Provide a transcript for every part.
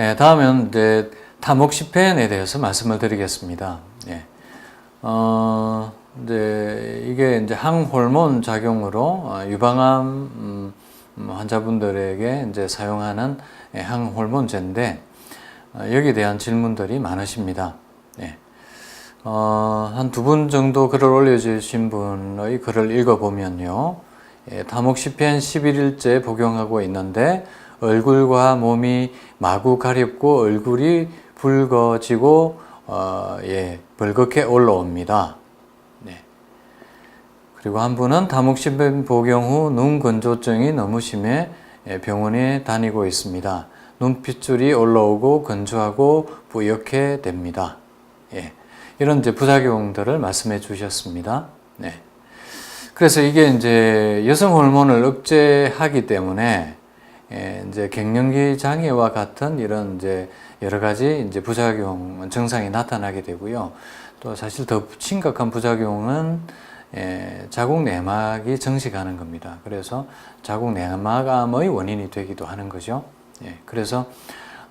예, 다음은 이제 타목시펜에 대해서 말씀을 드리겠습니다. 예. 어, 이제 이게 이제 항호르몬 작용으로 어, 유방암 음, 음, 환자분들에게 이제 사용하는 예, 항호르몬제인데 어, 여기에 대한 질문들이 많으십니다. 예. 어, 한 두 분 정도 글을 올려주신 분의 글을 읽어보면요. 예, 타목시펜 11일째 복용하고 있는데 얼굴과 몸이 마구 가렵고 얼굴이 붉어지고 어, 예, 벌겋게 올라옵니다. 네. 그리고 한 분은 타목시펜 복용 후 눈 건조증이 너무 심해 예, 병원에 다니고 있습니다. 눈빛줄이 올라오고 건조하고 뿌옇게 됩니다. 예. 이런 이제 부작용들을 말씀해 주셨습니다. 네. 그래서 이게 이제 여성 호르몬을 억제하기 때문에 예, 이제 갱년기 장애와 같은 이런 이제 여러 가지 이제 부작용 증상이 나타나게 되고요. 또 사실 더 심각한 부작용은 예, 자궁 내막이 정식하는 겁니다. 그래서 자궁 내막암의 원인이 되기도 하는 거죠. 예, 그래서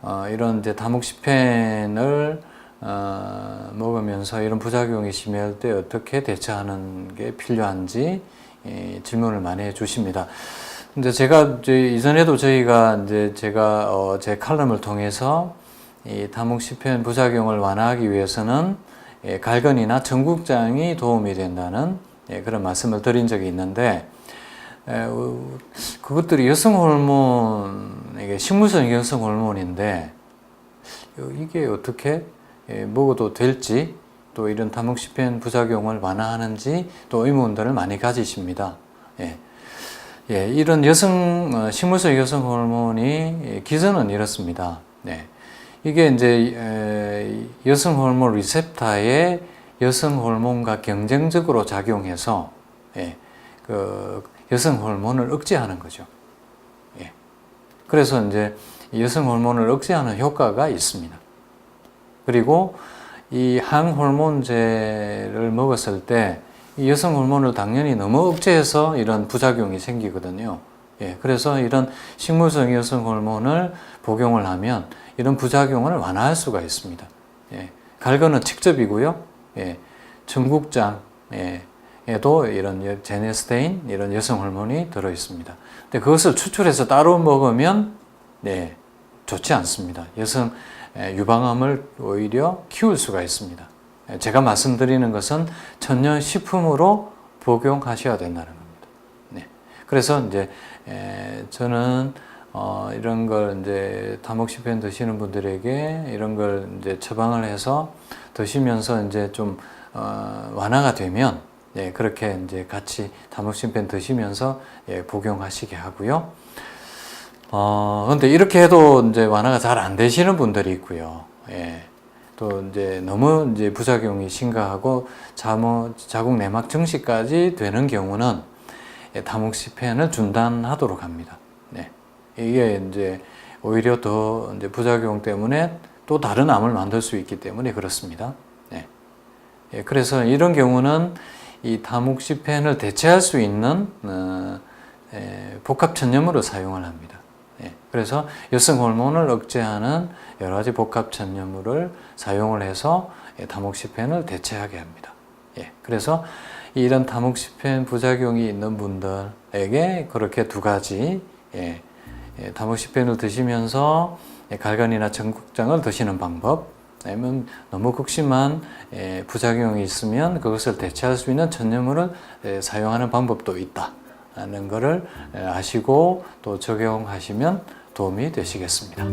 어, 이런 이제 다목시펜을 어, 먹으면서 이런 부작용이 심할 때 어떻게 대처하는 게 필요한지 예, 질문을 많이 해주십니다. 근데 제가 이제 이전에도 저희가 이제 제가 어, 제 칼럼을 통해서 이 다목시펜 부작용을 완화하기 위해서는 예, 갈근이나 전국장이 도움이 된다는 예, 그런 말씀을 드린 적이 있는데 에, 어, 그것들이 여성 호르몬 이게 식물성 여성 호르몬인데 어, 이게 어떻게 예, 먹어도 될지 또 이런 다목시펜 부작용을 완화하는지 또 의문들을 많이 가지십니다. 예. 예, 이런 여성 어, 식물성 여성 호르몬이 예, 기전은 이렇습니다. 네. 이게 이제 에, 여성 호르몬 리셉터에 여성 호르몬과 경쟁적으로 작용해서 예, 그 여성 호르몬을 억제하는 거죠. 예. 그래서 이제 여성 호르몬을 억제하는 효과가 있습니다. 그리고 이 항호르몬제를 먹었을 때 이 여성 호르몬을 당연히 너무 억제해서 이런 부작용이 생기거든요. 예, 그래서 이런 식물성 여성 호르몬을 복용을 하면 이런 부작용을 완화할 수가 있습니다. 예, 갈거는 직접이고요. 예, 전국장, 예, 에도 이런 제네스테인 이런 여성 호르몬이 들어 있습니다. 근데 그것을 추출해서 따로 먹으면 네, 좋지 않습니다. 여성 유방암을 오히려 키울 수가 있습니다. 제가 말씀드리는 것은 천연 식품으로 복용하셔야 된다는 겁니다. 네. 그래서 이제 저는 어, 이런 걸 이제 타목시펜 드시는 분들에게 이런 걸 이제 처방을 해서 드시면서 이제 좀 어, 완화가 되면 예, 그렇게 이제 같이 타목시펜 드시면서 예, 복용하시게 하고요. 어, 근데 이렇게 해도 이제 완화가 잘 안 되시는 분들이 있고요. 예. 또 이제 너무 이제 부작용이 심각하고 자모, 자궁 내막 증식까지 되는 경우는 예, 타목시펜을 중단하도록 합니다. 네. 이게 이제 오히려 더 이제 부작용 때문에 또 다른 암을 만들 수 있기 때문에 그렇습니다. 네. 예, 그래서 이런 경우는 이 타목시펜을 대체할 수 있는 어, 에, 복합 천염으로 사용을 합니다. 예, 그래서 여성 호르몬을 억제하는 여러 가지 복합 천염물을 사용을 해서 예, 다목시펜을 대체하게 합니다. 예, 그래서 이런 다목시펜 부작용이 있는 분들에게 그렇게 두 가지 예, 예, 다목시펜을 드시면서 예, 갈간이나 전국장을 드시는 방법, 아니면 너무 극심한 예, 부작용이 있으면 그것을 대체할 수 있는 천연물을 예, 사용하는 방법도 있다. 하는 것을 아시고 또 적용하시면 도움이 되시겠습니다.